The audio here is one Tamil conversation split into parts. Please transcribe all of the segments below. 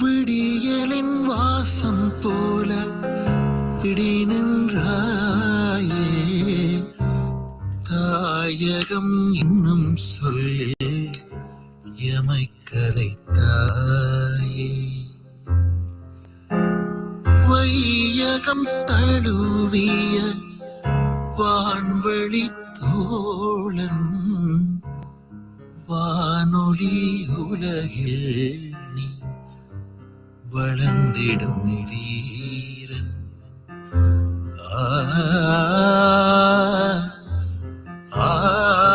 விடியலின் வாசம் போல விடி நின்றாயே தாயகம் இன்னும் சொல்லில் எமை கரைத்தாயே. வையகம் தழுவிய வான்வழி தோழன் வானொலி உலகில் வளர்ந்திடும் வீரன்.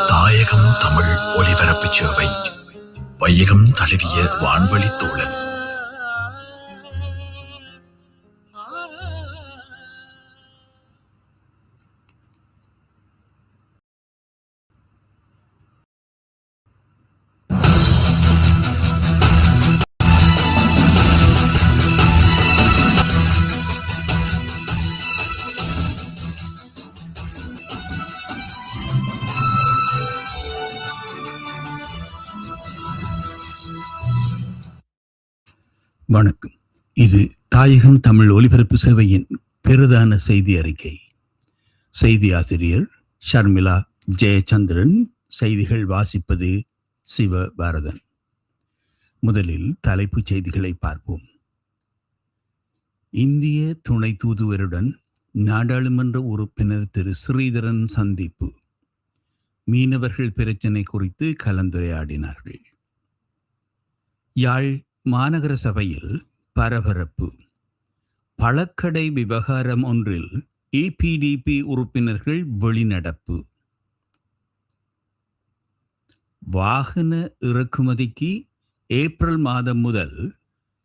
தாயகம் தமிழ் ஒலிபரப்பு சேவை. வையகம் தழுவிய வான்வழி தோழன். வணக்கம். இது தாயகம் தமிழ் ஒலிபரப்பு சேவையின் பிரதான செய்தி அறிக்கை. செய்தி ஆசிரியர் ஷர்மிளா ஜெயச்சந்திரன் செய்திகள் வாசிப்பது சிவ பாரதன் முதலில் தலைப்புச் செய்திகளை பார்ப்போம். இந்திய துணை தூதுவருடன் நாடாளுமன்ற உறுப்பினர் திரு. ஸ்ரீதரன் சந்திப்பு. மீனவர்கள் பிரச்சினை குறித்து கலந்துரையாடினார்கள். யாழ் மாநகர சபையில் பரபரப்பு. பழக்கடை விவகாரம் ஒன்றில் ஏபிடிபி உறுப்பினர்கள் வெளிநடப்பு. வாகன இறக்குமதிக்கு ஏப்ரல் மாதம் முதல்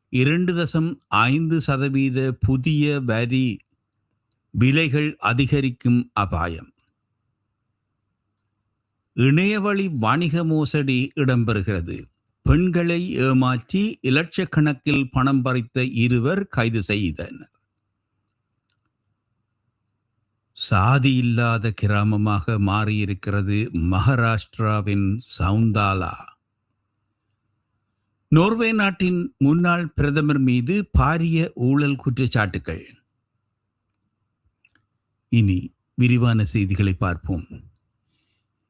இரண்டு தசம் ஐந்து சதவீத புதிய வரி விலைகள் அதிகரிக்கும் அபாயம். இணையவழி வணிக மோசடி இடம்பெறுகிறது. பெண்களை ஏமாற்றி இலட்சக்கணக்கில் பணம் பறித்த இருவர் கைது செய்தனர். சாதி இல்லாத கிராமமாக மாறியிருக்கிறது மகாராஷ்டிராவின் சவுந்தாலா. நோர்வே நாட்டின் முன்னாள் பிரதமர் மீது பாரிய ஊழல் குற்றச்சாட்டுகள். இனி விரிவான செய்திகளை பார்ப்போம்.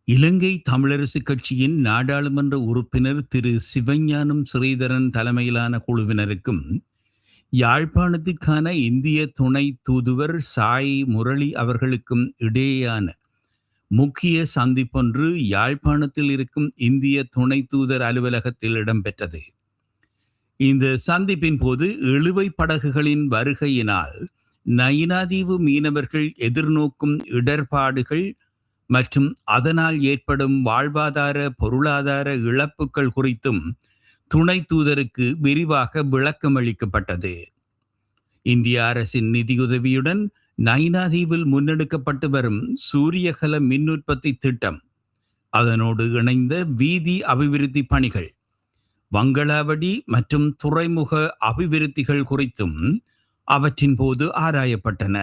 இலங்கை தமிழரசு கட்சியின் நாடாளுமன்ற உறுப்பினர் திரு. சிவஞானம் ஸ்ரீதரன் தலைமையிலான குழுவினருக்கும் யாழ்ப்பாணத்துக்கான இந்திய துணை தூதுவர் சாய் முரளி அவர்களுக்கும் இடையேயான முக்கிய சந்திப்பொன்று யாழ்ப்பாணத்தில் இருக்கும் இந்திய துணை தூதர் அலுவலகத்தில் இடம்பெற்றது. இந்த சந்திப்பின் போது இழுவை படகுகளின் வருகையினால் நயினாதீவு மீனவர்கள் எதிர்நோக்கும் இடர்பாடுகள் மற்றும் அதனால் ஏற்படும் வாழ்வாதார பொருளாதார இழப்புகள் குறித்தும் துணை தூதருக்கு விரிவாக விளக்கம் அளிக்கப்பட்டது இந்திய அரசின் நிதியுதவியுடன் நைனாதீவில் முன்னெடுக்கப்பட்டு வரும் சூரியகல மின் உற்பத்தி திட்டம் அதனோடு இணைந்த வீதி அபிவிருத்தி பணிகள் வங்களாவடி மற்றும் துறைமுக அபிவிருத்திகள் குறித்தும் அவற்றின் போது ஆராயப்பட்டன.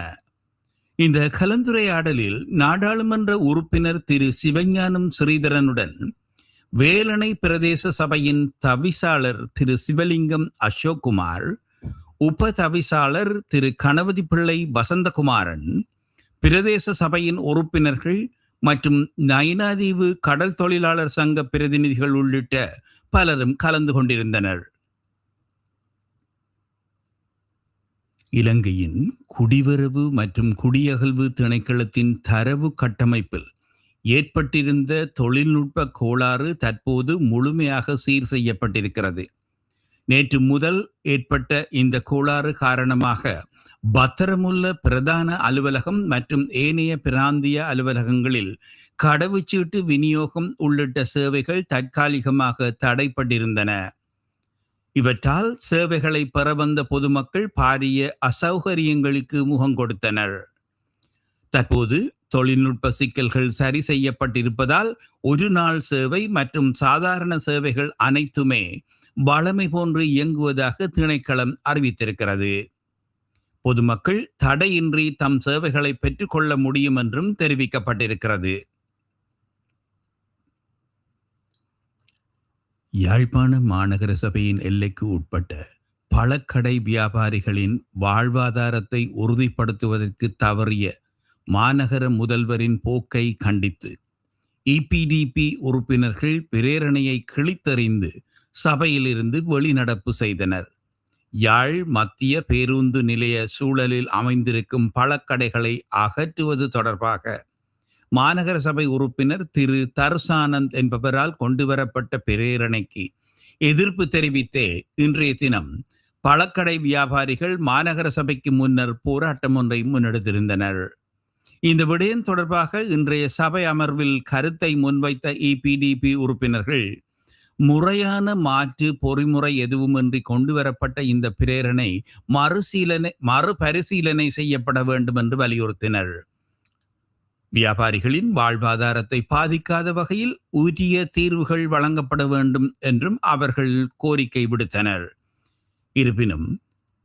இந்த கலந்துரையாடலில் நாடாளுமன்ற உறுப்பினர் திரு சிவஞானம் ஸ்ரீதரனுடன் வேலணை பிரதேச சபையின் தவிசாளர் திரு சிவலிங்கம் அசோக்குமார் உப தவிசாளர் திரு கணபதி பிள்ளை வசந்தகுமாரன் பிரதேச சபையின் உறுப்பினர்கள் மற்றும் நயினாதீவு கடல் தொழிலாளர் சங்க பிரதிநிதிகள் உள்ளிட்ட பலரும் கலந்து கொண்டிருந்தனர். இலங்கையின் குடிவரவு மற்றும் குடியகழ்வு திணைக்களத்தின் தரவு கட்டமைப்பில் ஏற்பட்டிருந்த தொழில்நுட்ப கோளாறு தற்போது முழுமையாக சீர் செய்யப்பட்டிருக்கிறது. நேற்று முதல் ஏற்பட்ட இந்த கோளாறு காரணமாக பத்திரமுள்ள பிரதான அலுவலகம் மற்றும் ஏனைய பிராந்திய அலுவலகங்களில் கடவுச்சீட்டு விநியோகம் உள்ளிட்ட சேவைகள் தற்காலிகமாக தடைப்பட்டிருந்தன. இவற்றால் சேவைகளை பெற வந்த பொதுமக்கள் பாரிய அசௌகரியங்களுக்கு முகம் கொடுத்தனர். தற்போது தொழில்நுட்ப சிக்கல்கள் சரி செய்யப்பட்டிருப்பதால் ஒரு நாள் சேவை மற்றும் சாதாரண சேவைகள் அனைத்துமே வளமை போன்று இயங்குவதாக திணைக்களம் அறிவித்திருக்கிறது. பொதுமக்கள் தடையின்றி தம் சேவைகளை பெற்றுக்கொள்ள முடியும் என்றும் தெரிவிக்கப்பட்டிருக்கிறது. யாழ்ப்பாண மாநகர சபையின் எல்லைக்கு உட்பட்ட பழக்கடை வியாபாரிகளின் வாழ்வாதாரத்தை உறுதிப்படுத்துவதற்கு தவறிய மாநகர முதல்வரின் போக்கை கண்டித்து இபிடிபி உறுப்பினர்கள் பிரேரணையை கிழித்தறிந்து சபையிலிருந்து வெளிநடப்பு செய்தனர். யாழ் மத்திய பேருந்து நிலைய சூழலில் அமைந்திருக்கும் பழக்கடைகளை அகற்றுவது தொடர்பாக மாநகர சபை உறுப்பினர் திரு தர்சானந்த் என்பவரால் கொண்டுவரப்பட்ட பிரேரணைக்கு எதிர்ப்பு தெரிவித்தே இன்றைய தினம் பழக்கடை வியாபாரிகள் மாநகர சபைக்கு முன்னர் போராட்டம் ஒன்றை முன்னெடுத்திருந்தனர். இந்த விடயம் தொடர்பாக இன்றைய சபை அமர்வில் கருத்தை முன்வைத்த இபிடிபி உறுப்பினர்கள் முறையான மாற்று பொறிமுறை எதுவுமின்றி கொண்டுவரப்பட்ட இந்த பிரேரணை மறுசீலனை மறுபரிசீலனை செய்யப்பட வேண்டும் என்று வலியுறுத்தினர். வியாபாரிகளின் வாழ்வாதாரத்தை பாதிக்காத வகையில் உரிய தீர்வுகள் வழங்கப்பட வேண்டும் என்றும் அவர்கள் கோரிக்கை விடுத்தனர். இருப்பினும்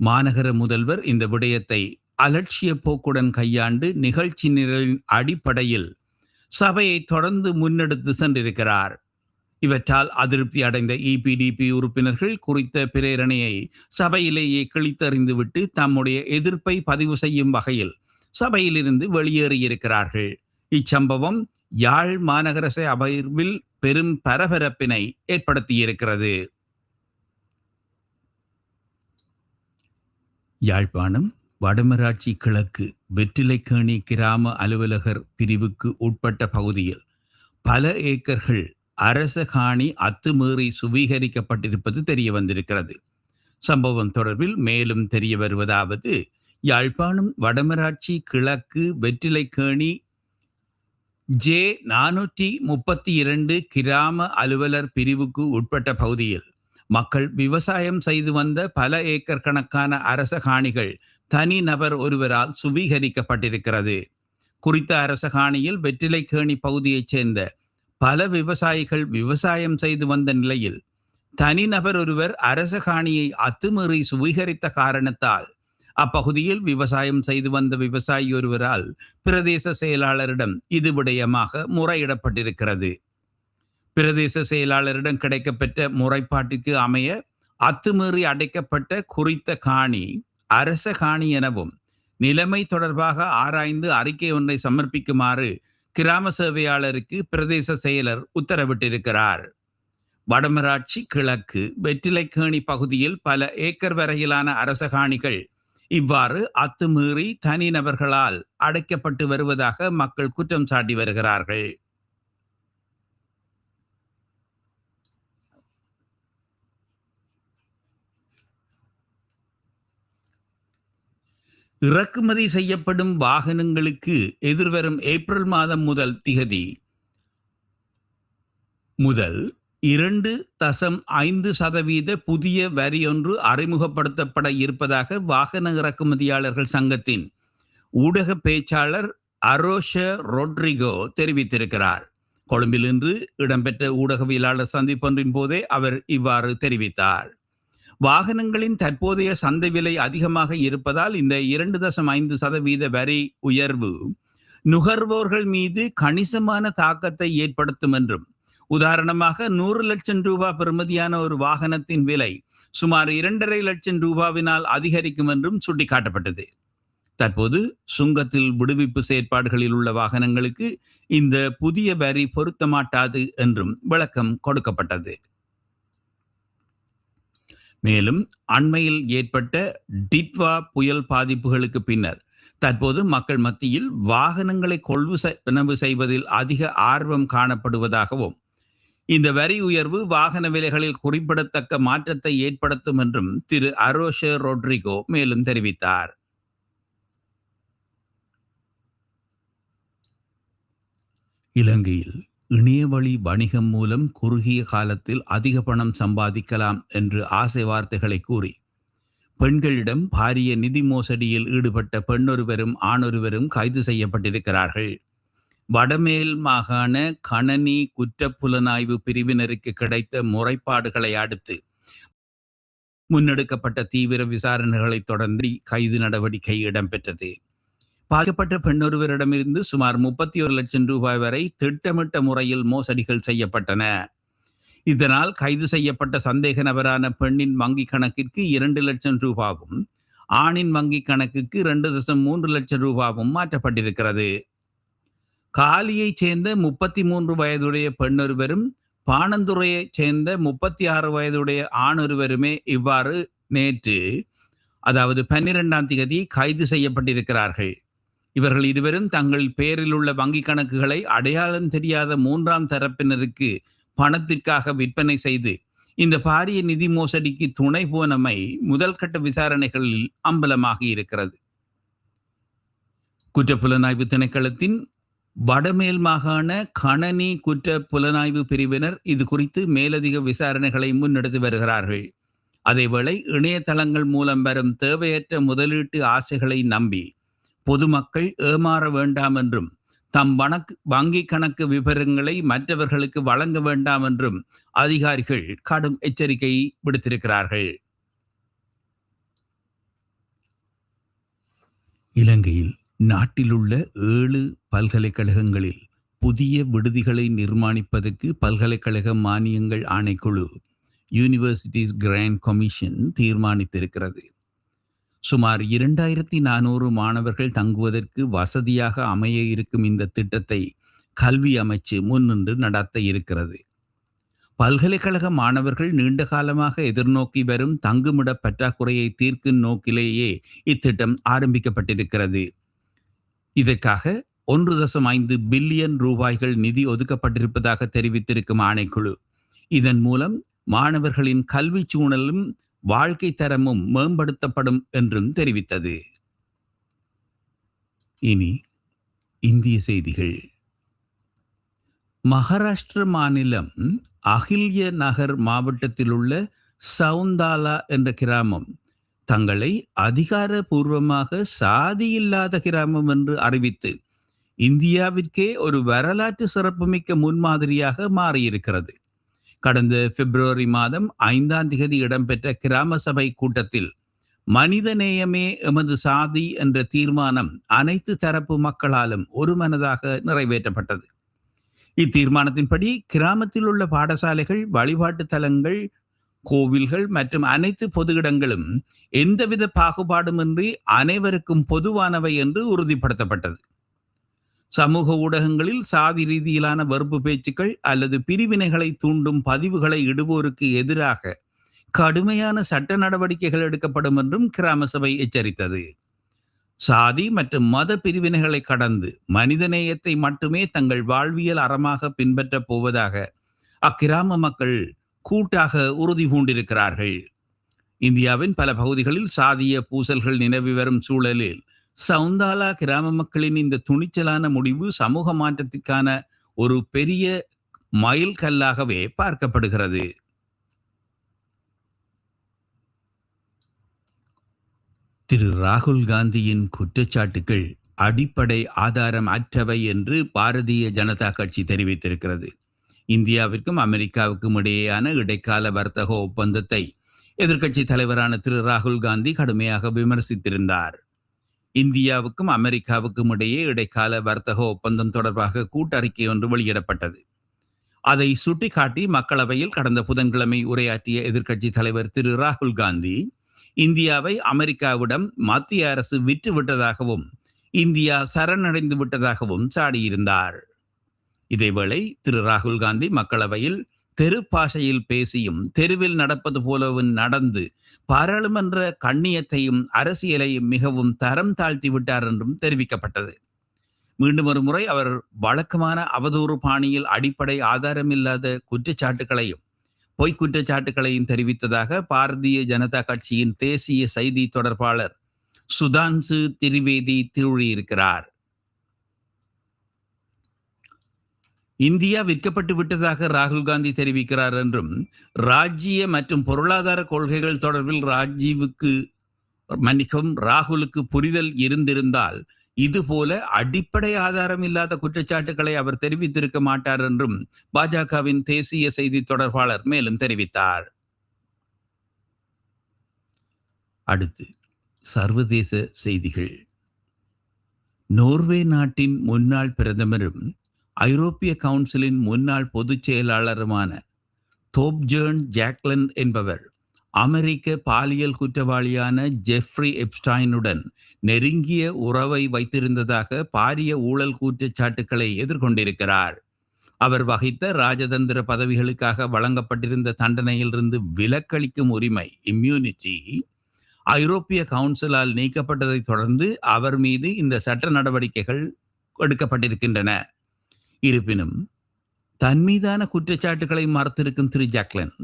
மாநகர முதல்வர் இந்த விடயத்தை அலட்சிய போக்குடன் கையாண்டு நிகழ்ச்சி நிரலின் அடிப்படையில் சபையை தொடர்ந்து முன்னெடுத்து சென்றிருக்கிறார். இவற்றால் அதிருப்தி அடைந்த இபிடிபி உறுப்பினர்கள் குறித்த பிரேரணையை சபையிலேயே கிழித்தறிந்துவிட்டு தம்முடைய எதிர்ப்பை பதிவு செய்யும் வகையில் சபையிலிருந்து வெளியேறியிருக்கிறார்கள். இச்சம்பவம் யாழ் மாநகர அமர்வில் பெரும் பரபரப்பினை ஏற்படுத்தியிருக்கிறது. யாழ்ப்பாணம் வடமராட்சி கிழக்கு வெற்றிலைக்கேணி கிராம அலுவலகர் பிரிவுக்கு உட்பட்ட பகுதியில் பல ஏக்கர்கள் அரச காணி அத்துமீறி சுவீகரிக்கப்பட்டிருப்பது தெரிய வந்திருக்கிறது சம்பவம் தொடர்பில் மேலும் தெரிய வருவதாவது யாழ்ப்பாணம் வடமராட்சி கிழக்கு வெற்றிலைக்கேணி ஜே நானூற்றி முப்பத்தி இரண்டு கிராம அலுவலர் பிரிவுக்கு உட்பட்ட பகுதியில் மக்கள் விவசாயம் செய்து வந்த பல ஏக்கர் கணக்கான அரச காணிகள் தனி நபர் ஒருவரால் சுவீகரிக்கப்பட்டிருக்கிறது. குறித்த அரச காணியில் வெற்றிலைக்கேணி பகுதியைச் சேர்ந்த பல விவசாயிகள் விவசாயம் செய்து வந்த நிலையில் தனிநபர் ஒருவர் அரச காணியை அத்துமீறி சுவீகரித்த காரணத்தால் அப்பகுதியில் விவசாயம் செய்து வந்த விவசாயி ஒருவரால் பிரதேச செயலாளரிடம் இது விடயமாக முறையிடப்பட்டிருக்கிறது. பிரதேச செயலாளரிடம் கிடைக்கப்பெற்ற முறைப்பாட்டுக்கு அமைய அத்துமீறி அடைக்கப்பட்ட குறித்த காணி அரச காணி எனவும் நிலைமை தொடர்பாக ஆராய்ந்து அறிக்கை ஒன்றை சமர்ப்பிக்குமாறு கிராம சேவையாளருக்கு பிரதேச செயலர் உத்தரவிட்டிருக்கிறார். வடமராட்சி கிழக்கு வெற்றிலைக்கேணி பகுதியில் பல ஏக்கர் வரையிலான அரச காணிகள் இவ்வாறு அத்துமீறி தனிநபர்களால் அடைக்கப்பட்டு வருவதாக மக்கள் குற்றம் சாட்டி வருகிறார்கள். இறக்குமதி செய்யப்படும் வாகனங்களுக்கு எதிர்வரும் ஏப்ரல் மாதம் முதல் திகதி முதல் இரண்டு தசம் ஐந்து சதவீத புதிய வரி ஒன்று அறிமுகப்படுத்தப்பட இருப்பதாக வாகன இறக்குமதியாளர்கள் சங்கத்தின் ஊடக பேச்சாளர் அரோஷ ரொட்ரிகோ தெரிவித்திருக்கிறார். கொழும்பில் இன்று இடம்பெற்ற ஊடகவியலாளர் சந்திப்பொன்றின் போதே அவர் இவ்வாறு தெரிவித்தார். வாகனங்களின் தற்போதைய சந்தை விலை அதிகமாக இருப்பதால் இந்த இரண்டு தசம் ஐந்து சதவீத வரி உயர்வு நுகர்வோர்கள் மீது கணிசமான தாக்கத்தை ஏற்படுத்தும் என்றும் உதாரணமாக நூறு லட்சம் ரூபாய் பெறுமதியான ஒரு வாகனத்தின் விலை சுமார் இரண்டரை லட்சம் ரூபாவினால் அதிகரிக்கும் என்றும் சுட்டிக்காட்டப்பட்டது. தற்போது சுங்கத்தில் விடுவிப்பு செயற்பாடுகளில் உள்ள வாகனங்களுக்கு இந்த புதிய வரி பொருத்தமாட்டாது என்றும் விளக்கம் கொடுக்கப்பட்டது. மேலும் அண்மையில் ஏற்பட்ட டிட்வா புயல் பாதிப்புகளுக்கு பின்னர் தற்போது மக்கள் மத்தியில் வாகனங்களை கொள்வு செய்வதில் அதிக ஆர்வம் காணப்படுவதாகவும் இந்த வரி உயர்வு வாகன விலைகளில் குறிப்பிடத்தக்க மாற்றத்தை ஏற்படுத்தும் என்றும் திரு அரோஷ ரொட்ரிகோ மேலும் தெரிவித்தார். இலங்கையில் இணையவழி வணிகம் மூலம் குறுகிய காலத்தில் அதிக பணம் சம்பாதிக்கலாம் என்று ஆசை வார்த்தைகளை கூறி பெண்களிடம் பாரிய நிதி மோசடியில் ஈடுபட்ட பெண்ணொருவரும் ஆணொருவரும் கைது செய்யப்பட்டிருக்கிறார்கள். வடமேல் மாகாண கணனி குற்றப்புலனாய்வு பிரிவினருக்கு கிடைத்த முறைப்பாடுகளை அடுத்து முன்னெடுக்கப்பட்ட தீவிர விசாரணைகளை தொடர்ந்து கைது நடவடிக்கை இடம்பெற்றது. பாதிக்கப்பட்ட பெண்ணொருவரிடமிருந்து சுமார் முப்பத்தி ஒரு லட்சம் ரூபாய் வரை திட்டமிட்ட முறையில் மோசடிகள் செய்யப்பட்டன. இதனால் கைது செய்யப்பட்ட சந்தேக நபரான பெண்ணின் வங்கி கணக்கிற்கு இரண்டு லட்சம் ரூபாவும் ஆணின் வங்கி கணக்குக்கு இரண்டு தசம் மூன்று லட்சம் ரூபாவும் மாற்றப்பட்டிருக்கிறது. காலியைச் சேர்ந்த முப்பத்தி மூன்று வயதுடைய பெண்ணொருவரும் பாணந்துறையைச் சேர்ந்த முப்பத்தி ஆறு வயதுடைய ஆணொருவருமே இவ்வாறு நேற்று அதாவது பன்னிரெண்டாம் தேதி கைது செய்யப்பட்டிருக்கிறார்கள். இவர்கள் இருவரும் தங்கள் பெயரில் உள்ள வங்கி கணக்குகளை அடையாளம் தெரியாத மூன்றாம் தரப்பினருக்கு பணத்திற்காக விற்பனை செய்து இந்த பாரிய நிதி மோசடிக்கு துணை போனமை முதல் கட்ட விசாரணைகளில் அம்பலமாகி இருக்கிறது. குற்றப்புலனாய்வு திணைக்களத்தின் வடமேல் மாகாண கணனி குற்ற புலனாய்வு பிரிவினர் இது குறித்து மேலதிக விசாரணைகளை முன்னெடுத்து வருகிறார்கள். அதேவேளை இணையதளங்கள் மூலம் வரும் தேவையற்ற முதலீட்டு ஆசைகளை நம்பி பொதுமக்கள் ஏமாற வேண்டாம் என்றும் தம் வணக்கு வங்கி கணக்கு விவரங்களை மற்றவர்களுக்கு வழங்க வேண்டாம் என்றும் அதிகாரிகள் கடும் எச்சரிக்கை விடுத்திருக்கிறார்கள். இலங்கையில் நாட்டிலுள்ள ஏழு பல்கலைக்கழகங்களில் புதிய விடுதிகளை நிர்மாணிப்பதற்கு பல்கலைக்கழக மானியங்கள் ஆணைக்குழு யூனிவர்சிட்டிஸ் கிராண்ட் கமிஷன் தீர்மானித்திருக்கிறது. சுமார் இரண்டாயிரத்தி நானூறு மாணவர்கள் தங்குவதற்கு வசதியாக அமைய இருக்கும் இந்த திட்டத்தை கல்வி அமைச்சு முன்னின்று நடத்த இருக்கிறது. பல்கலைக்கழக மாணவர்கள் நீண்ட காலமாக எதிர்நோக்கி வரும் தங்குமிட பற்றாக்குறையை தீர்க்கும் நோக்கிலேயே இத்திட்டம் ஆரம்பிக்கப்பட்டிருக்கிறது. இதற்காக ஒன்று தசம் ஐந்து பில்லியன் ரூபாய்கள் நிதி ஒதுக்கப்பட்டிருப்பதாக தெரிவித்திருக்கும் ஆணைக்குழு. இதன் மூலம் மாணவர்களின் கல்வி சூழலும் வாழ்க்கை தரமும் மேம்படுத்தப்படும் என்றும் தெரிவித்தது. இனி இந்திய செய்திகள். மகாராஷ்டிர மாநிலம் அகில்ய நகர் மாவட்டத்தில் உள்ள சவுந்தாலா என்ற கிராமம் தங்களை அதிகாரபூர்வமாக சாதி இல்லாத கிராமம் என்று அறிவித்து இந்தியாவிற்கே ஒரு வரலாற்று சிறப்புமிக்க முன்மாதிரியாக மாறியிருக்கிறது. கடந்த பிப்ரவரி மாதம் ஐந்தாம் தேதி இடம்பெற்ற கிராம சபை கூட்டத்தில் மனிதநேயமே எமது சாதி என்ற தீர்மானம் அனைத்து தரப்பு மக்களாலும் ஒருமனதாக நிறைவேற்றப்பட்டது. இத்தீர்மானத்தின்படி கிராமத்தில் உள்ள பாடசாலைகள் வழிபாட்டு தலங்கள் கோவில்கள் மற்றும் அனைத்து பொது இடங்களும் எந்தவித பாகுபாடுமின்றி அனைவருக்கும் பொதுவானவை என்று உறுதிப்படுத்தப்பட்டது. சமூக ஊடகங்களில் சாதி ரீதியிலான வெறுப்பு பேச்சுக்கள் அல்லது பிரிவினைகளை தூண்டும் பதிவுகளை இடுவோருக்கு எதிராக கடுமையான சட்ட நடவடிக்கைகள் எடுக்கப்படும் என்றும் கிராம சபை எச்சரித்தது. சாதி மற்றும் மத பிரிவினைகளை கடந்து மனிதநேயத்தை மட்டுமே தங்கள் வாழ்வியல் அறமாக பின்பற்றப் போவதாக அக்கிராம மக்கள் கூட்டாக உறுதி பூண்டிருக்கிறார்கள். இந்தியாவின் பல பகுதிகளில் சாதிய பூசல்கள் நிலவி வரும் சூழலில் சவுந்தாலா கிராம மக்களின் இந்த துணிச்சலான முடிவு சமூக மாற்றத்திற்கான ஒரு பெரிய மயில் கல்லாகவே பார்க்கப்படுகிறது. திரு ராகுல் காந்தியின் குற்றச்சாட்டுகள் அடிப்படை ஆதாரம் அற்றவை என்று பாரதிய ஜனதா கட்சி தெரிவித்திருக்கிறது. இந்தியாவிற்கும் அமெரிக்காவுக்கும் இடையேயான இடைக்கால வர்த்தக ஒப்பந்தத்தை எதிர்க்கட்சி தலைவரான திரு ராகுல் காந்தி கடுமையாக விமர்சித்திருந்தார். இந்தியாவுக்கும் அமெரிக்காவுக்கும் இடையே இடைக்கால வர்த்தக ஒப்பந்தம் தொடர்பாக கூட்டறிக்கை ஒன்று வெளியிடப்பட்டது. அதை சுட்டிக்காட்டி மக்களவையில் கடந்த புதன்கிழமை உரையாற்றிய எதிர்க்கட்சி தலைவர் திரு ராகுல் காந்தி இந்தியாவை அமெரிக்காவிடம் மத்திய அரசு விற்று விட்டதாகவும் இந்தியா சரணடைந்து விட்டதாகவும் சாடியிருந்தார். இதேவேளை திரு ராகுல் காந்தி மக்களவையில் தெரு பாஷையில் பேசியும் தெருவில் நடப்பது போலவும் நடந்து பாராளுமன்ற கண்ணியத்தையும் அரசியலையும் மிகவும் தரம் தாழ்த்தி விட்டார் என்றும் தெரிவிக்கப்பட்டது. மீண்டும் ஒரு முறை அவர் வழக்கமான அவதூறு பாணியில் அடிப்படை ஆதாரமில்லாத குற்றச்சாட்டுகளையும் பொய் குற்றச்சாட்டுகளையும் தெரிவித்ததாக பாரதிய ஜனதா கட்சியின் தேசிய செய்தி தொடர்பாளர் சுதான்சு திரிவேதி திருழியிருக்கிறார் இந்தியா விற்கப்பட்டு விட்டதாக ராகுல் காந்தி தெரிவிக்கிறார் என்றும் ராஜ்ஜிய மற்றும் பொருளாதார கொள்கைகள் தொடர்பில் ராஜீவுக்கு மன்னிக்கவும் ராகுலுக்கு புரிதல் இருந்திருந்தால் இதுபோல அடிப்படை ஆதாரம் இல்லாத குற்றச்சாட்டுகளை அவர் தெரிவித்திருக்க மாட்டார் என்றும் பாஜகவின் தேசிய செய்தி தொடர்பாளர் மேலும் தெரிவித்தார். அடுத்து சர்வதேச செய்திகள். நோர்வே நாட்டின் முன்னாள் பிரதமரும் ஐரோப்பிய கவுன்சிலின் முன்னாள் பொதுச் செயலாளருமான தோப்ஜேர்ன் ஜாக்லன் என்பவர் அமெரிக்க பாலியல் குற்றவாளியான ஜெஃப்ரி எப்ஸ்டைனுடன் நெருங்கிய உறவை வைத்திருந்ததாக பாரிய ஊழல் குற்றச்சாட்டுக்களை எதிர்கொண்டிருக்கிறார். அவர் வகித்த ராஜதந்திர பதவிகளுக்காக வழங்கப்பட்டிருந்த தண்டனையிலிருந்து விலக்களிக்கும் உரிமை இம்யூனிட்டி ஐரோப்பிய கவுன்சிலால் நீக்கப்பட்டதைத் தொடர்ந்து அவர் மீது இந்த சட்ட நடவடிக்கைகள் எடுக்கப்பட்டிருக்கின்றன. இருப்பினும் தன் மீதான குற்றச்சாட்டுகளை மறுத்திருக்கும் திரு ஜாக்லன்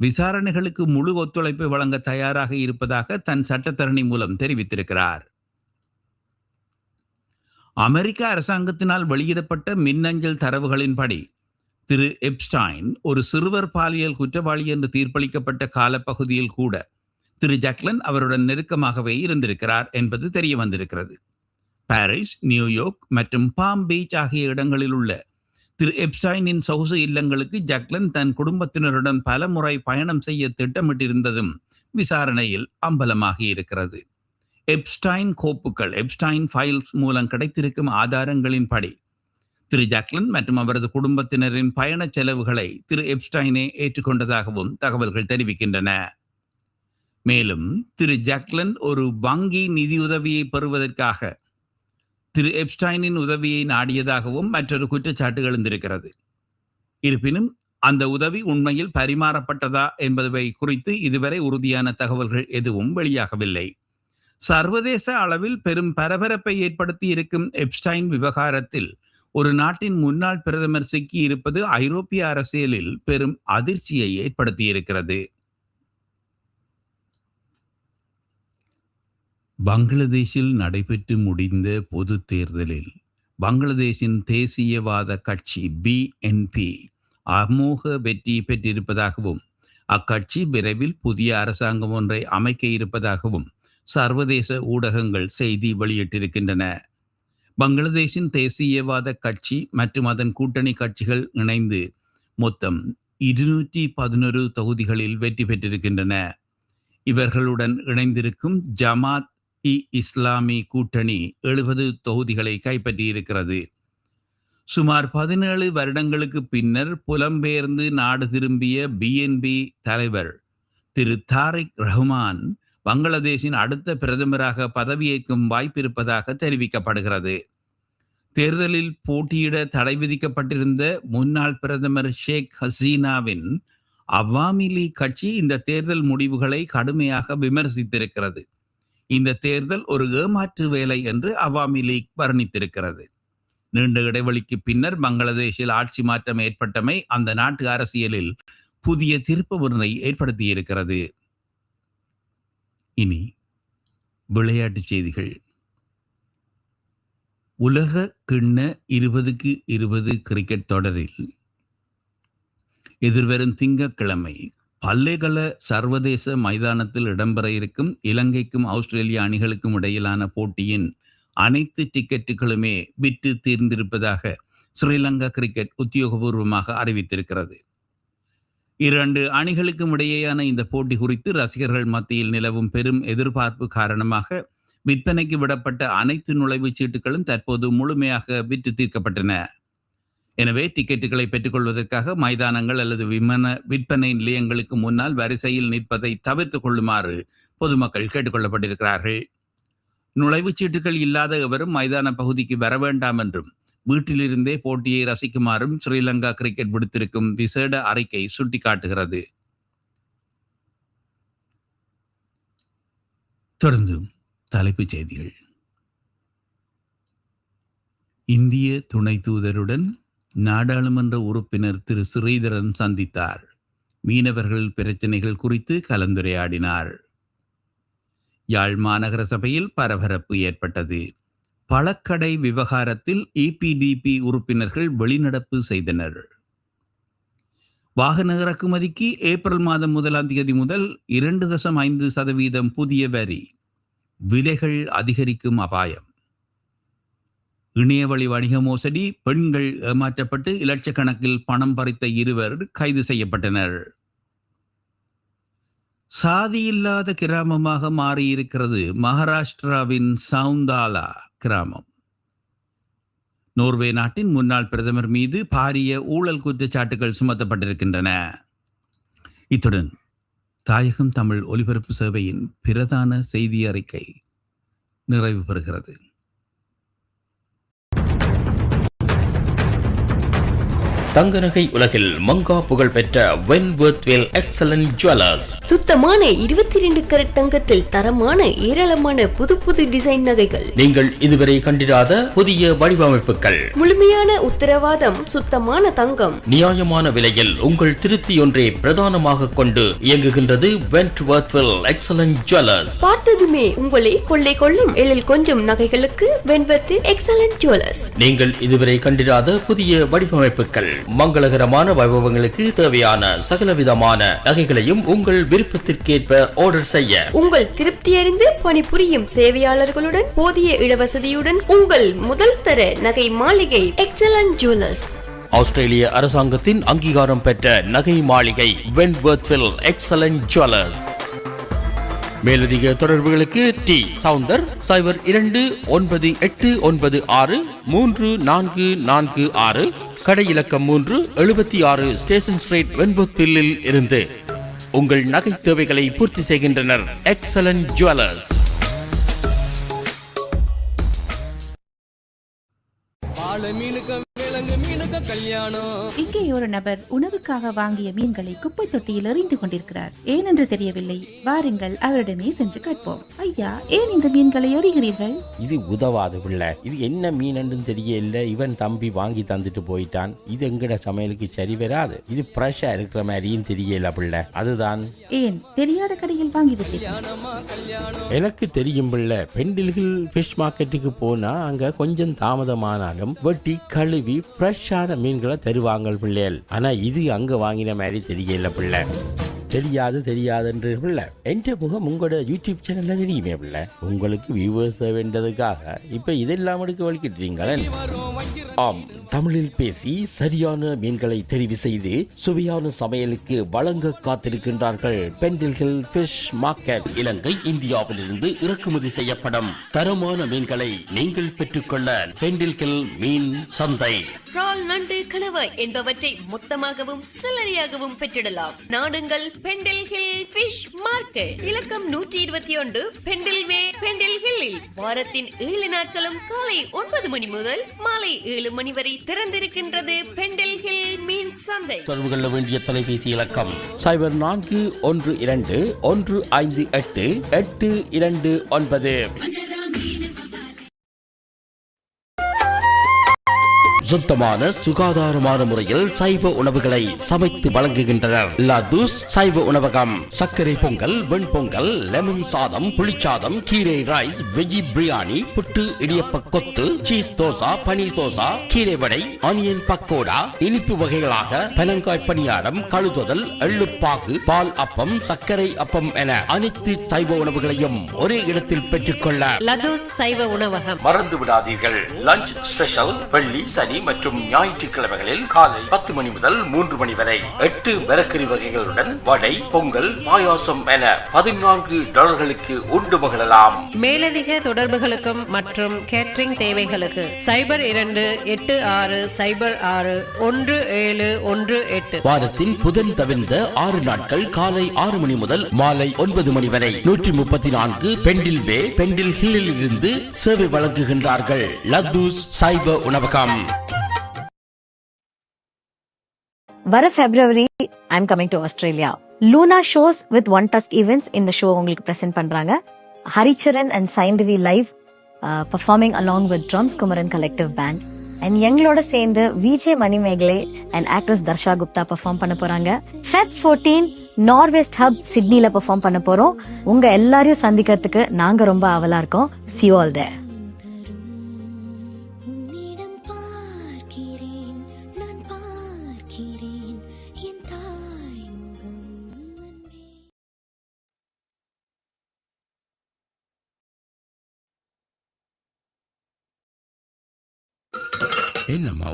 விசாரணைகளுக்கு முழு ஒத்துழைப்பு வழங்க தயாராக இருப்பதாக தன் சட்டத்தரணி மூலம் தெரிவித்திருக்கிறார். அமெரிக்க அரசாங்கத்தினால் வெளியிடப்பட்ட மின்னஞ்சல் தரவுகளின்படி திரு எப்ஸ்டைன் ஒரு சிறுவர் பாலியல் குற்றவாளி என்று தீர்ப்பளிக்கப்பட்ட காலப்பகுதியில் கூட திரு ஜாக்லன் அவருடன் நெருக்கமாகவே இருந்திருக்கிறார் என்பது தெரிய வந்திருக்கிறது பாரிஸ் நியூயார்க் மற்றும் பாம் பீச் ஆகிய இடங்களில் உள்ள திரு எப்ஸ்டைனின் சொகுசு இல்லங்களுக்கு ஜக்லன் தன் குடும்பத்தினருடன் பல முறை பயணம் செய்ய திட்டமிட்டிருந்ததும் விசாரணையில் அம்பலமாகி இருக்கிறது. எப்ஸ்டைன் கோப்புகள் எப்ஸ்டைன் ஃபைல்ஸ் மூலம் கிடைத்திருக்கும் ஆதாரங்களின் படி திரு ஜாக்லன் மற்றும் அவரது குடும்பத்தினரின் பயணச் செலவுகளை திரு எப்ஸ்டைனே ஏற்றுக்கொண்டதாகவும் தகவல்கள் தெரிவிக்கின்றன. மேலும் திரு ஜாக்லன் ஒரு வங்கி நிதியுதவியை பெறுவதற்காக திரு எப்ஸ்டைனின் உதவியை நாடியதாகவும் மற்றொரு குற்றச்சாட்டு எழுந்திருக்கிறது இருப்பினும் அந்த உதவி உண்மையில் பரிமாறப்பட்டதா என்பதை குறித்து இதுவரை உறுதியான தகவல்கள் எதுவும் வெளியாகவில்லை. சர்வதேச அளவில் பெரும் பரபரப்பை ஏற்படுத்தி இருக்கும் எப்ஸ்டைன் விவகாரத்தில் ஒரு நாட்டின் முன்னாள் பிரதமர் சிக்கி இருப்பது ஐரோப்பிய அரசியலில் பெரும் அதிர்ச்சியை ஏற்படுத்தியிருக்கிறது இருக்கிறது பங்களாதேஷில் நடைபெற்று முடிந்த பொது தேர்தலில் பங்களாதேஷின் தேசியவாத கட்சி பிஎன்பி அமோக வெற்றி பெற்றிருப்பதாகவும் அக்கட்சி விரைவில் புதிய அரசாங்கம் ஒன்றை அமைக்க இருப்பதாகவும் சர்வதேச ஊடகங்கள் செய்தி வெளியிட்டிருக்கின்றன. பங்களாதேஷின் தேசியவாத கட்சி மற்றும் அதன் கூட்டணி கட்சிகள் இணைந்து மொத்தம் இருநூற்றி பதினொரு தொகுதிகளில் வெற்றி பெற்றிருக்கின்றன. இவர்களுடன் இணைந்திருக்கும் ஜமாத் இ இஸ்லாமி கூட்டணி எழுபது தொகுதிகளை கைப்பற்றியிருக்கிறது. சுமார் பதினேழு வருடங்களுக்கு பின்னர் புலம்பெயர்ந்து நாடு திரும்பிய பிஎன்பி தலைவர் திரு தாரிக் ரஹ்மான் பங்களாதேஷின் அடுத்த பிரதமராக பதவியேற்கும் வாய்ப்பிருப்பதாக தெரிவிக்கப்படுகிறது. தேர்தலில் போட்டியிட தடை விதிக்கப்பட்டிருந்த முன்னாள் பிரதமர் ஷேக் ஹசீனாவின் அவாமி லீக் கட்சி இந்த தேர்தல் முடிவுகளை கடுமையாக விமர்சித்திருக்கிறது. இந்த தேர்தல் ஒரு ஏமாற்று வேலை என்று அவாமி லீக் வர்ணித்திருக்கிறது. நீண்ட இடைவெளிக்கு பின்னர் பங்களாதேஷில் ஆட்சி மாற்றம் ஏற்பட்டமை அந்த நாட்டு அரசியலில் புதிய திருப்பு முறை ஏற்படுத்தியிருக்கிறது. இனி விளையாட்டுச் செய்திகள். உலக கிண்ண இருபதுக்கு இருபது கிரிக்கெட் தொடரில் எதிர்வரும் திங்கட்கிழமை பல்லேகல சர்வதேச மைதானத்தில் இடம்பெற இருக்கும் இலங்கைக்கும் ஆஸ்திரேலிய அணிகளுக்கும் இடையிலான போட்டியின் அனைத்து டிக்கெட்டுகளுமே விற்று தீர்ந்திருப்பதாக ஸ்ரீலங்கா கிரிக்கெட் உத்தியோகபூர்வமாக அறிவித்திருக்கிறது. இரண்டு அணிகளுக்கும் இடையேயான இந்த போட்டி குறித்து ரசிகர்கள் மத்தியில் நிலவும் பெரும் எதிர்பார்ப்பு காரணமாக விற்பனைக்கு விடப்பட்ட அனைத்து நுழைவுச் சீட்டுகளும் தற்போது முழுமையாக விற்று தீர்க்கப்பட்டன. எனவே டிக்கெட்டுகளை பெற்றுக்கொள்வதற்காக மைதானங்கள் அல்லது விமான விற்பனை நிலையங்களுக்கு முன்னால் வரிசையில் நிற்பதை தவிர்த்து கொள்ளுமாறு பொதுமக்கள் கேட்டுக்கொள்ளப்பட்டிருக்கிறார்கள். நுழைவுச் சீட்டுகள் இல்லாத எவரும் மைதான பகுதிக்கு வர வேண்டாம் என்றும் வீட்டிலிருந்தே போட்டியை ரசிக்குமாறும் ஸ்ரீலங்கா கிரிக்கெட் விடுத்திருக்கும் விசேட அறிக்கை சுட்டிக்காட்டுகிறது. தொடர்ந்து தலைப்புச் செய்திகள். இந்திய துணை தூதருடன் நாடாளுமன்ற உறுப்பினர் திரு. ஸ்ரீதரன் சந்தித்தார். மீனவர்கள் பிரச்சனைகள் குறித்து கலந்துரையாடினார். யாழ் மாநகர சபையில் பரபரப்பு ஏற்பட்டது. பழக்கடை விவகாரத்தில் இபிடிபி உறுப்பினர்கள் வெளிநடப்பு செய்தனர். வாகன இறக்குமதிக்கு ஏப்ரல் மாதம் முதலாம் தேதி முதல் இரண்டு தசம் ஐந்து சதவீதம் புதிய வரி. விலைகள் அதிகரிக்கும் அபாயம். இணையவழி வணிக மோசடி பெண்கள் ஏமாற்றப்பட்டு இலட்சக்கணக்கில் பணம் பறித்த இருவர் கைது செய்யப்பட்டனர். சாதியில்லாத கிராமமாக மாறியிருக்கிறது மகாராஷ்டிராவின் சவுந்தாலா கிராமம். நோர்வே நாட்டின் முன்னாள் பிரதமர் மீது பாரிய ஊழல் குற்றச்சாட்டுகள் சுமத்தப்பட்டிருக்கின்றன. இத்துடன் தாயகம் தமிழ் ஒலிபரப்பு சேவையின் பிரதான செய்தி அறிக்கை நிறைவு பெறுகிறது தங்க நகை உலகில் மங்கா புகழ் பெற்ற வென்வர்த்வேல் எக்ஸலன்ட் ஜுவல்லர்ஸ் சுத்தமான இருபத்தி ரெண்டு கரட் தங்கத்தில் தரமான ஏராளமான புது புது டிசைன் நகைகள். நீங்கள் இதுவரை கண்டிராத புதிய வடிவமைப்புகள். முழுமையான உத்தரவாதம் சுத்தமான தங்கம். நியாயமான விலையில் உங்கள் திருப்தி ஒன்றே பிரதானமாக கொண்டு இயங்குகின்றது வென்ட்வர்த்வேல் எக்ஸலன்ட் ஜுவல்லர்ஸ் பார்த்ததுமே உங்களை கொள்ளை கொள்ளும் எழில் கொஞ்சம் நகைகளுக்கு வெண்பத்தில் எக்ஸலன்ட் ஜுவல்லர்ஸ் நீங்கள் இதுவரை கண்டிராத புதிய வடிவமைப்புகள். மங்களகரமான வைபவங்களுக்கு தேவையான சகலவிதமான நகைகளையும் உங்கள் விருப்பத்திற்கேற்ப ஆர்டர் செய்ய. உங்கள் திருப்தி அறிந்து பணிபுரியும் சேவையாளர்களுடன் போதிய இடவசதியுடன் உங்கள் முதல் தர நகை மாளிகை எக்ஸலன்ட் ஜுவல்லர்ஸ் ஆஸ்திரேலிய அரசாங்கத்தின் அங்கீகாரம் பெற்ற நகை மாளிகை வென்வர்த்வில் எக்ஸலன்ட் ஜுவல்லர்ஸ் மேலதிக தொடர்புகளுக்கு டி சவுந்தர் சைபர் இரண்டு ஒன்பது எட்டு ஒன்பது ஆறு மூன்று நான்கு நான்கு ஆறு. கடை இலக்கம் மூன்று எழுபத்தி ஆறு ஸ்டேஷன் ஸ்ட்ரீட் வெண்புத்தில்லில் இருந்து. உங்கள் நகை தேவைகளை பூர்த்தி செய்கின்றனர் எக்ஸலன்ட் ஜுவல்லர்ஸ் கல்யாணம். இங்கே ஒரு நபர் உணவுக்காக வாங்கிய மீன்களை குப்பை தொட்டியில் எறிந்து கொண்டிருக்கிறார். ஏனென்று தெரியவில்லை. வாருங்கள் அவரிடமே சென்று கேட்போம். ஐயா ஏன் இந்த மீன்களை எறிகிறீர்கள்? இது உதவாது பிள்ளை. இது என்ன மீனன்னு தெரியல இவன் தம்பி வாங்கி தந்துட்டு போயிட்டான். இது எங்கட சமையலுக்கு சரி வராது. இது ஃப்ரெஷ்ஷா இருக்கிற மாதிரியும் தெரியல பிள்ளை. அதுதான். ஏன்? தெரியாத கடையில் வாங்கிவிட்டீர்கள் எனக்கு தெரியும் பிள்ளை. பெண்டில்கள் ஃபிஷ் மார்க்கெட்டுக்கு போனா அங்க கொஞ்சம் தாமதமானாலும் வெட்டி கழுவி ஃப்ரெஷ்ஷான மீன்களை தருவாங்க பிள்ளைகள். ஆனால் இது அங்கே வாங்கின மாதிரி தெரியல பிள்ளை. தெரியாது தெரியாதுன்ற பிள்ளை. என்ற முகம் உங்களோட யூடியூப் சேனலில் தெரியுமே பிள்ளை. உங்களுக்கு வியூவர்ஸ் வேண்டதுக்காக இப்போ இதெல்லாம் எடுக்க வலிக்கிட்டீங்களே ஆம் தமிழில் பேசி சரியான மீன்களை தெரிவு செய்து சுவையான சமையலுக்கு வழங்க காத்திருக்கின்றார்கள். பெண்டில்கள் ஃபிஷ் மார்க்கெட் இலங்கை இந்தியாவிலிருந்து இறக்குமதி செய்யப்படும் தரமான மீன்களை நீங்கள் பெற்றுக்கொள்ள பெண்டில்கள் மீன் சந்தை. கணவாய் என்பவற்றை மொத்தமாகவும் சில்லறையாகவும் பெற்றிடலாம். நாடுங்கள் பெண்டில் ஹில் ஃபிஷ் மார்க்கெட். இலக்கம் நூற்றி இருபத்தி ஒன்று பெண்டில் வே பெண்டில் ஹில்லில். வாரத்தின் ஏழு நாட்களும் காலை ஒன்பது மணி முதல் மாலை ஏழு மணி வரை திறந்திருக்கின்றது பெண்டில் ஹில் மீன் சந்தை. தொடர்பு கொள்ள வேண்டிய தொலைபேசி இலக்கம். சைபர் நான்கு ஒன்று இரண்டு ஒன்று ஐந்து எட்டு எட்டு இரண்டு ஒன்பது. சுத்தமான சுகாதாரமான முறையில் சைவ உணவுகளை சமைத்து வழங்குகின்றனர். லதூஸ் சைவ உணவகம். சர்க்கரை பொங்கல் வெண்பொங்கல் லெமன் சாதம் புளிச்சாதம் கீரை rice veggie biryani puttu idiyappa kothu cheese dosa paneer dosa கீரை வடை ஆனியன் பக்கோடா இனிப்பு வகைகளாக பனங்காய் பணியாரம் கழுதுதல் எள்ளுப்பாகு பால் அப்பம் சர்க்கரை அப்பம் என அனைத்து சைவ உணவுகளையும் ஒரே இடத்தில் பெற்றுக்கொள்ள லதூஸ் சைவ உணவகம். மறந்து விடாதீர்கள் லஞ்ச் ஸ்பெஷல் வெள்ளி சனி மற்றும் ஞாயிற்றுக்கிழமைகளில் காலை பத்து மணி முதல் மூன்று மணி வரை எட்டு மிரக்கறி வகைகளுடன் வடை பொங்கல் பாயாசம் என பதினான்கு டாலர்களுக்கு உண்டு மகிழலாம். மேலதிக தொடர்புகளுக்கும் மற்றும் கேட்டரிங் தேவைகளுக்கு சைபர் இரண்டு எட்டு ஆறு சைபர் ஆறு ஒன்று ஏழு ஒன்று எட்டு. வாரத்தின் புதன் தவிர்ந்த ஆறு நாட்கள் காலை ஆறு மணி முதல் மாலை ஒன்பது மணி வரை நூற்றி முப்பத்தி நான்கு பெண்டில் வே பெண்டில் ஹில்லில் இருந்து சேவை வழங்குகின்றார்கள். லத்தூஸ் சைவ உணவகம். வர February am coming to Australia Luna shows with one tusk events இந்த ஷோ உங்களுக்கு பிரசென்ட் பண்றாங்க. Haricharan and Saindhavi live performing along with drums Kumaran collective band and எங்களோட சேர்ந்து VJ Manimegalai and actress Darsha Gupta perform பண்ண போறாங்க. ஃபெப் ஃபோர்டீன் நார்வெஸ்ட் ஹப் சிட்னில பெர்ஃபார்ம் பண்ண போறோம். உங்க எல்லாரையும் சந்திக்கிறதுக்கு நாங்க ரொம்ப ஆவலா இருக்கோம். சி ஆல் தேர்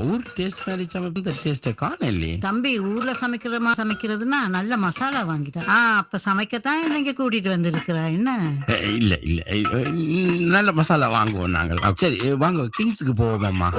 ஊர் டேஸ்ட் மாதிரி சமைப்பு இந்த டேஸ்ட்டை காணலே தம்பி ஊர்ல சமைக்கிறமா சமைக்கிறதுனா நல்ல மசாலா வாங்கிட்டா ஆ அப்ப சமைக்கத்தான் இங்க கூட்டிட்டு வந்திருக்கிறா? என்ன? இல்ல இல்ல. நல்ல மசாலா வாங்குவோம் நாங்கள் சரி வாங்க கிங்ஸுக்கு போவோம்மா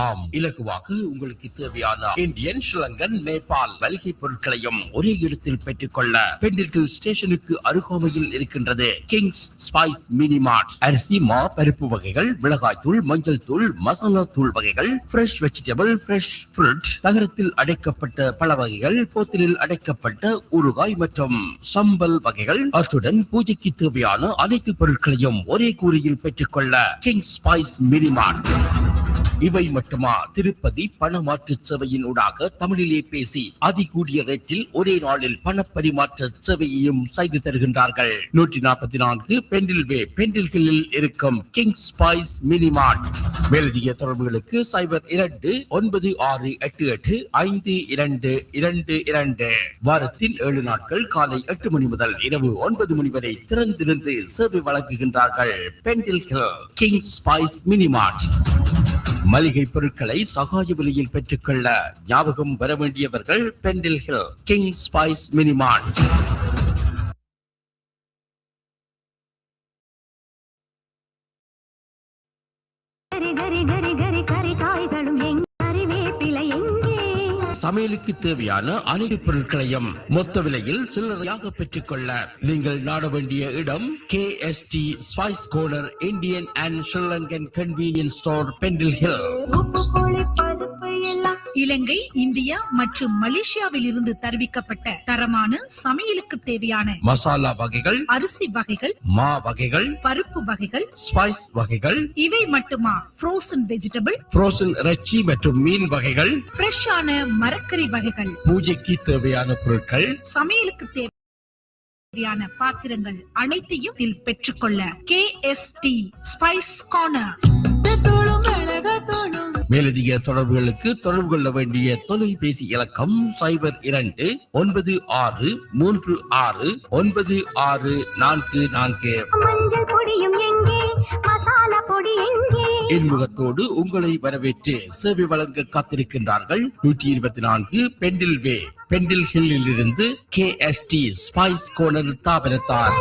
ஆம். இலகுவாக உங்களுக்கு தேவையான இந்தியன் ஸ்ரீலங்கன் நேபாள் மளிகை பொருட்களையும் ஒரே இடத்தில் பெற்றுக்கொள்ள பெண்டிற்கு ஸ்டேஷனுக்கு அருகாமையில் இருக்கின்றது. Kings spice mini mart. அரிசி மா பருப்பு வகைகள் மிளகாய் தூள் மஞ்சள் தூள் மசாலா தூள் வகைகள் ஃப்ரெஷ் வெஜிடபிள் ஃப்ரெஷ் ஃப்ரூட் தகரத்தில் அடைக்கப்பட்ட பழ வகைகள் போத்திலில் அடைக்கப்பட்ட ஊறுகாய் மற்றும் சம்பல் வகைகள். அத்துடன் பூஜைக்கு தேவையான அனைத்து பொருட்களையும் ஒரே கூரையில் பெற்றுக்கொள்ள கிங் ஸ்பைஸ் மினி மார்ட். இவை மட்டுமா? திருப்பதி பணமாற்று சேவையின் ஊடாக தமிழிலே பேசி அதிகூடிய ரேட்டில் ஒரே நாளில் பண பரிமாற்ற சேவையையும் செய்து தருகின்றார்கள். நூற்றி நாற்பத்தி நான்கு பெண்டில் வே பெண்டில் ஹில்லில் இருக்கும் கிங் ஸ்பைஸ் மினிமார்ட் மேலதிக தொடர்புகளுக்கு சைபர் இரண்டு ஒன்பது ஆறு எட்டு எட்டு ஐந்து இரண்டு இரண்டு இரண்டு. வாரத்தின் ஏழு நாட்கள் காலை எட்டு மணி முதல் இரவு ஒன்பது மணி வரை திறந்திருந்து சேவை வழங்குகின்றார்கள் Pendle Hill King Spice Minimart மளிகை பொருட்களை சகாய விலையில் பெற்றுக்கொள்ள ஞாபகம் வர வேண்டியவர்கள் பெண்டில் ஹில் கிங் ஸ்பைஸ் மினிமான் சமையலுக்கு தேவையான அனைத்து பொருட்களையும் மொத்த விலையில் சில்லறையாக பெற்றுக்கொள்ள நீங்கள் நாட வேண்டிய இடம் K S T spice corner Indian and Sri Lankan convenience store Pendle Hill Ilangai India மற்றும் மலேசியாவில் இருந்து தருவிக்கப்பட்ட தரமான சமையலுக்கு தேவையான மசாலா வகைகள் அரிசி வகைகள் மா வகைகள் பருப்பு வகைகள் ஸ்பைஸ் வகைகள் இவை மட்டுமா? ஃப்ரோசன் வெஜிடபிள் ஃப்ரோசன் இறைச்சி மற்றும் மீன் வகைகள் ஃப்ரெஷ்ஷான மரக்கறி வகைகள் பூஜைக்கு தேவையான பொருட்கள் சமையலுக்கு தேவையான பாத்திரங்கள் அனைத்தையும் இதில் பெற்றுக்கொள்ள K S T spice corner மேலதிக தொடர்புகளுக்கு தொடர்பு கொள்ள வேண்டிய தொலைபேசி இலக்கம் சைபர் இரண்டு ஒன்பது ஆறு மூன்று ஆறு ஒன்பது ஆறு நான்கு நான்கு. இன்முகத்தோடு உங்களை வரவேற்று சேவை வழங்க காத்திருக்கின்றார்கள் நூற்றி இருபத்தி நான்கு பெண்டில் வே பெண்டில் ஹில்லில் இருந்து K S T spice corner தாபனத்தார்.